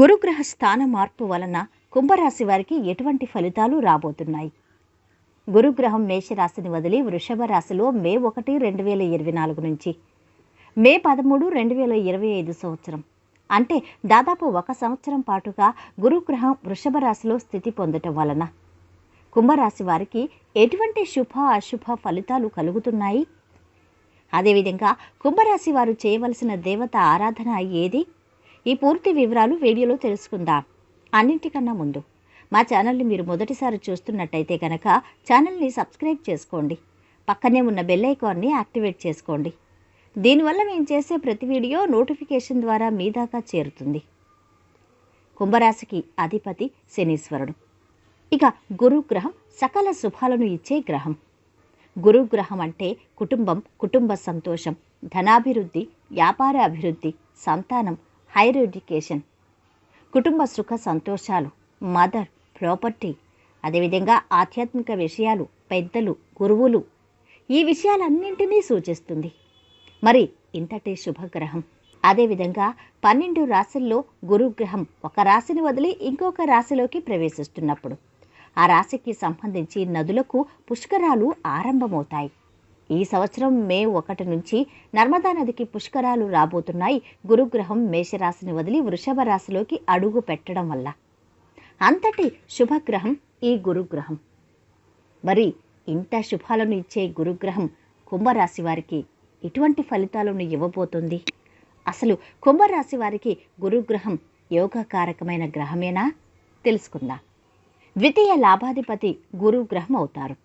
గురుగ్రహ స్థాన మార్పు వలన కుంభరాశి వారికి ఎటువంటి ఫలితాలు రాబోతున్నాయి? గురుగ్రహం మేషరాశిని వదిలి వృషభ రాశిలో మే ఒకటి రెండు వేల ఇరవై నాలుగు నుంచి. మే పదమూడు రెండు వేల ఇరవై ఐదు సంవత్సరం. అంటే దాదాపు ఒక సంవత్సరం పాటుగా గురుగ్రహం వృషభ రాశిలో స్థితి పొందటం వలన. కుంభరాశి వారికి ఎటువంటి శుభ అశుభ ఫలితాలు కలుగుతున్నాయి? అదేవిధంగా కుంభరాశి వారు చేయవలసిన దేవత ఆరాధన ఏది? ఈ పూర్తి వివరాలు వీడియోలో తెలుసుకుందాం. అన్నింటికన్నా ముందు మా ఛానల్ని మీరు మొదటిసారి చూస్తున్నట్టయితే కనుక ఛానల్ని సబ్స్క్రైబ్ చేసుకోండి. పక్కనే ఉన్న బెల్ ఐకాన్ని యాక్టివేట్ చేసుకోండి. దీనివల్ల మేము చేసే ప్రతి వీడియో నోటిఫికేషన్ ద్వారా మీ దాకా చేరుతుంది. కుంభరాశికి అధిపతి శనీశ్వరుడు. ఇక గురుగ్రహం సకల శుభాలను ఇచ్చే గ్రహం. గురుగ్రహం అంటే కుటుంబం కుటుంబ సంతోషం ధనాభివృద్ధి వ్యాపార అభివృద్ధి సంతానం హైర్ ఎడ్యుకేషన్. కుటుంబ సుఖ సంతోషాలు మదర్ ప్రాపర్టీ అదేవిధంగా ఆధ్యాత్మిక విషయాలు పెద్దలు గురువులు ఈ విషయాలన్నింటినీ సూచిస్తుంది. మరి ఇంతటి శుభగ్రహం. అదేవిధంగా పన్నెండు రాశుల్లో గురుగ్రహం ఒక రాశిని వదిలి ఇంకొక రాశిలోకి ప్రవేశిస్తున్నప్పుడు ఆ రాశికి సంబంధించి నదులకు పుష్కరాలు ఆరంభమవుతాయి. ఈ సంవత్సరం మే ఒకటి నుంచి నర్మదా నదికి పుష్కరాలు రాబోతున్నాయి. గురుగ్రహం మేషరాశిని వదిలి వృషభ రాశిలోకి అడుగు పెట్టడం వల్ల. అంతటి శుభగ్రహం ఈ గురుగ్రహం. మరి ఇంత శుభాలను ఇచ్చే గురుగ్రహం కుంభరాశి వారికి ఎటువంటి ఫలితాలను ఇవ్వబోతుంది. అసలు కుంభరాశి వారికి గురుగ్రహం యోగకారకమైన గ్రహమేనా? తెలుసుకుందాం. ద్వితీయ లాభాధిపతి గురుగ్రహం అవుతారు.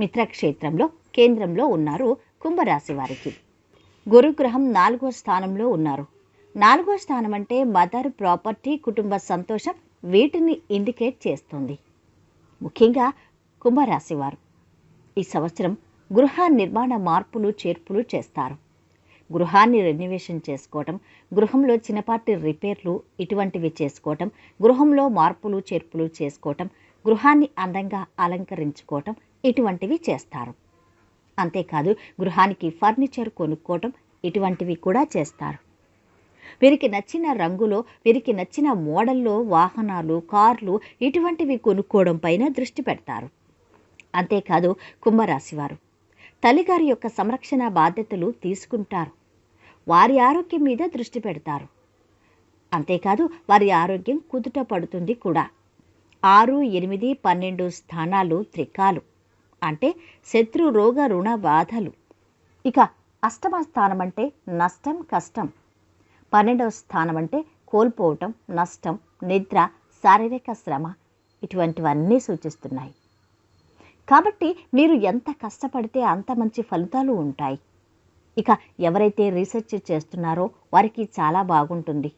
మిత్రక్షేత్రంలో కేంద్రంలో ఉన్నారు కుంభరాశి వారికి గురుగ్రహం నాలుగో స్థానంలో ఉన్నారు. నాలుగో స్థానం అంటే మదర్ ప్రాపర్టీ కుటుంబ సంతోషం వీటిని ఇండికేట్ చేస్తుంది. ముఖ్యంగా కుంభరాశి వారు ఈ సంవత్సరం గృహ నిర్మాణ మార్పులు చేర్పులు చేస్తారు. గృహాన్ని రెన్యువేషన్ చేసుకోవటం గృహంలో చిన్నపాటి రిపేర్లు ఇటువంటివి చేసుకోవటం గృహంలో మార్పులు చేర్పులు చేసుకోవటం గృహాన్ని అందంగా అలంకరించుకోవటం ఇటువంటివి చేస్తారు. అంతేకాదు గృహానికి ఫర్నిచర్ కొనుక్కోవటం ఇటువంటివి కూడా చేస్తారు. వీరికి నచ్చిన రంగులో వీరికి నచ్చిన మోడల్లో వాహనాలు కార్లు ఇటువంటివి కొనుక్కోవడం పైన దృష్టి పెడతారు. అంతేకాదు కుంభరాశివారు తల్లిగారి యొక్క సంరక్షణ బాధ్యతలు తీసుకుంటారు. వారి ఆరోగ్యం మీద దృష్టి పెడతారు. అంతేకాదు వారి ఆరోగ్యం కుదుట పడుతుంది కూడా. ఆరు ఎనిమిది పన్నెండు స్థానాలు త్రికాలు. అంటే శత్రు రోగ రుణ బాధలు. ఇక అష్టమ స్థానం అంటే నష్టం కష్టం. పన్నెండవ స్థానం అంటే కోల్పోవటం నష్టం నిద్ర శారీరక శ్రమ ఇటువంటివన్నీ సూచిస్తున్నాయి. కాబట్టి మీరు ఎంత కష్టపడితే అంత మంచి ఫలితాలు ఉంటాయి. ఇక ఎవరైతే రీసెర్చ్ చేస్తున్నారో వారికి చాలా బాగుంటుంది.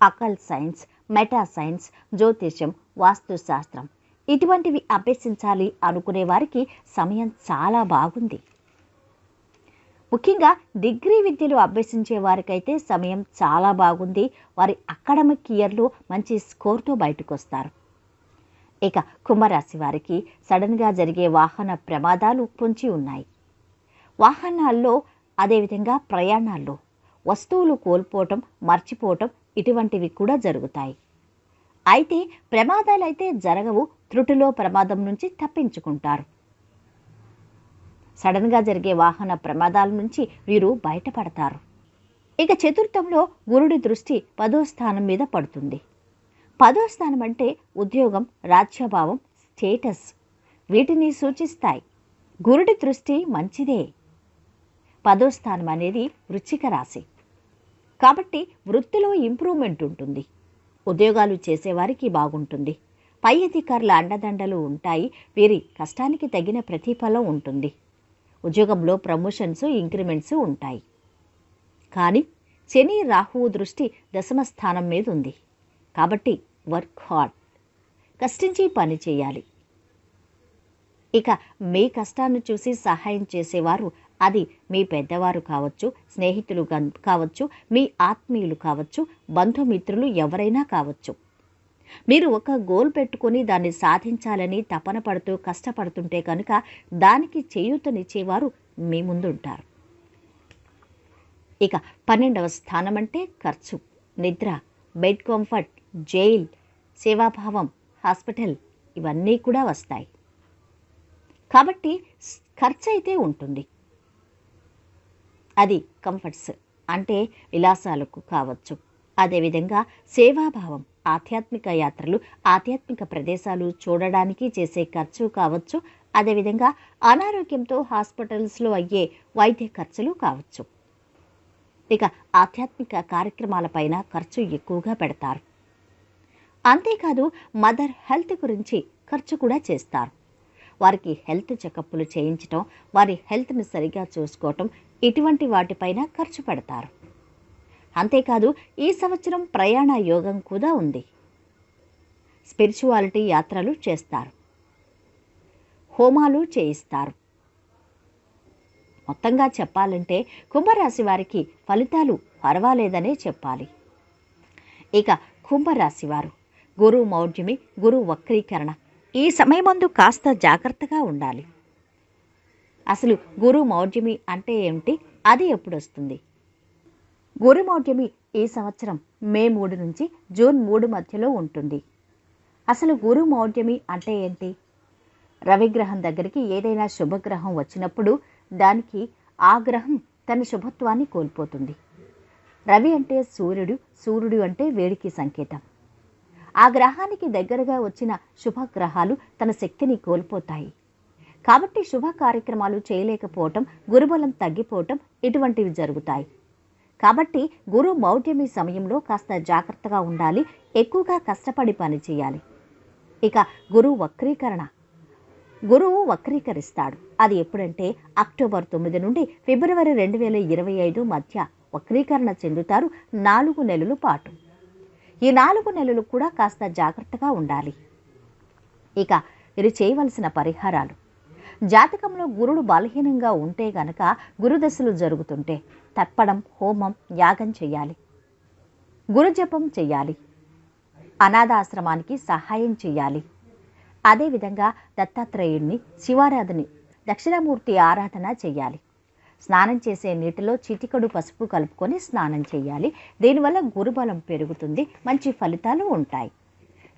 అకల్ సైన్స్ మెటా సైన్స్ జ్యోతిష్యం వాస్తుశాస్త్రం ఇటువంటివి అభ్యసించాలి అనుకునే వారికి సమయం చాలా బాగుంది. ముఖ్యంగా డిగ్రీ విద్యలు అభ్యసించే వారికైతే సమయం చాలా బాగుంది. వారి అకాడమిక్ ఇయర్లో మంచి స్కోర్తో బయటకు వస్తారు ఇక కుంభరాశి వారికి సడన్గా జరిగే వాహన ప్రమాదాలు పొంచి ఉన్నాయి. వాహనాల్లో అదేవిధంగా ప్రయాణాల్లో వస్తువులు కోల్పోవటం మర్చిపోవటం ఇటువంటివి కూడా జరుగుతాయి. అయితే ప్రమాదాలైతే జరగవు త్రుటిలో ప్రమాదం నుంచి తప్పించుకుంటారు. సడన్గా జరిగే వాహన ప్రమాదాల నుంచి వీరు బయటపడతారు. ఇక చతుర్థంలో గురుడి దృష్టి పదో స్థానం మీద పడుతుంది. పదో స్థానం అంటే ఉద్యోగం రాజ్యభావం స్టేటస్. వీటిని సూచిస్తాయి. గురుడి దృష్టి మంచిదే. పదో స్థానం అనేది వృచ్చిక రాశి. కాబట్టి వృత్తిలో ఇంప్రూవ్మెంట్ ఉంటుంది. ఉద్యోగాలు చేసేవారికి బాగుంటుంది. పై అధికారుల అండదండలు ఉంటాయి. వీరి కష్టానికి తగిన ప్రతిఫలం ఉంటుంది. ఉద్యోగంలో ప్రమోషన్స్ ఇంక్రిమెంట్స్ ఉంటాయి. కానీ శని రాహువు దృష్టి దశమ స్థానం మీద ఉంది. కాబట్టి వర్క్ హార్డ్. కష్టించి పని చేయాలి. ఇక మీ కష్టాన్ని చూసి సహాయం చేసేవారు అది మీ పెద్దవారు కావచ్చు స్నేహితులు కావచ్చు మీ ఆత్మీయులు కావచ్చు బంధుమిత్రులు ఎవరైనా కావచ్చు. మీరు ఒక గోల్ పెట్టుకొని దాన్ని సాధించాలని తపన పడుతూ కష్టపడుతుంటే కనుక దానికి చేయూతనిచ్చేవారు మీ ముందుంటారు. ఇక పన్నెండవ స్థానం అంటే ఖర్చు నిద్ర బెడ్ కంఫర్ట్ జైల్ సేవాభావం హాస్పిటల్ ఇవన్నీ కూడా వస్తాయి. కాబట్టి ఖర్చు అయితే ఉంటుంది. అది కంఫర్ట్స్ అంటే విలాసాలకు కావచ్చు. అదేవిధంగా సేవాభావం ఆధ్యాత్మిక యాత్రలు ఆధ్యాత్మిక ప్రదేశాలు చూడడానికి చేసే ఖర్చు కావచ్చు. అదేవిధంగా అనారోగ్యంతో హాస్పిటల్స్లో అయ్యే వైద్య ఖర్చులు కావచ్చు. ఇక ఆధ్యాత్మిక కార్యక్రమాలపైన ఖర్చు ఎక్కువగా పెడతారు. అంతేకాదు మదర్ హెల్త్ గురించి ఖర్చు కూడా చేస్తారు. వారికి హెల్త్ చెకప్లు చేయించటం వారి హెల్త్ని సరిగా చూసుకోవటం ఇటువంటి వాటిపైన ఖర్చు పెడతారు. అంతేకాదు ఈ సంవత్సరం ప్రయాణ యోగం కూడా ఉంది. స్పిరిచువాలిటీ యాత్రలు చేస్తారు. హోమాలు చేయిస్తారు. మొత్తంగా చెప్పాలంటే కుంభరాశి వారికి ఫలితాలు పర్వాలేదనే చెప్పాలి. ఇక కుంభరాశి వారు గురు మౌఢ్యమి గురు వక్రీకరణ ఈ సమయమందు కాస్త జాగ్రత్తగా ఉండాలి. అసలు గురు మౌర్యమి అంటే ఏమిటి? అది ఎప్పుడొస్తుంది? గురు మౌర్యమి ఈ సంవత్సరం మే మూడు నుంచి జూన్ మూడు మధ్యలో ఉంటుంది. అసలు గురు మౌర్యమి అంటే ఏంటి? రవిగ్రహం దగ్గరికి ఏదైనా శుభగ్రహం వచ్చినప్పుడు దానికి ఆ గ్రహం తన శుభత్వాన్ని కోల్పోతుంది. రవి అంటే సూర్యుడు సూర్యుడు అంటే వేడికి సంకేతం. ఆ గ్రహానికి దగ్గరగా వచ్చిన శుభగ్రహాలు తన శక్తిని కోల్పోతాయి. కాబట్టి శుభ కార్యక్రమాలు చేయలేకపోవటం గురుబలం తగ్గిపోవటం ఇటువంటివి జరుగుతాయి. కాబట్టి గురు మౌఢ్యమి సమయంలో కాస్త జాగ్రత్తగా ఉండాలి ఎక్కువగా కష్టపడి పని చేయాలి. ఇక గురువు వక్రీకరణ. గురువు వక్రీకరిస్తాడు. అది ఎప్పుడంటే అక్టోబర్ తొమ్మిది నుండి ఫిబ్రవరి రెండు వేల ఇరవై ఐదు మధ్య వక్రీకరణ చెందుతారు నాలుగు నెలల పాటు. ఈ నాలుగు నెలలు కూడా కాస్త జాగ్రత్తగా ఉండాలి. ఇక మీరు చేయవలసిన పరిహారాలు. జాతకంలో గురుడు బలహీనంగా ఉంటే గనక గురుదశలు జరుగుతుంటే తర్పణం హోమం యాగం చేయాలి. గురుజపం చేయాలి. అనాథాశ్రమానికి సహాయం చేయాలి. అదేవిధంగా దత్తాత్రేయుడిని శివారాధని దక్షిణామూర్తి ఆరాధన చేయాలి. స్నానం చేసే నీటిలో చిటికడు పసుపు కలుపుకొని స్నానం చేయాలి. దీనివల్ల గురుబలం పెరుగుతుంది మంచి ఫలితాలు ఉంటాయి.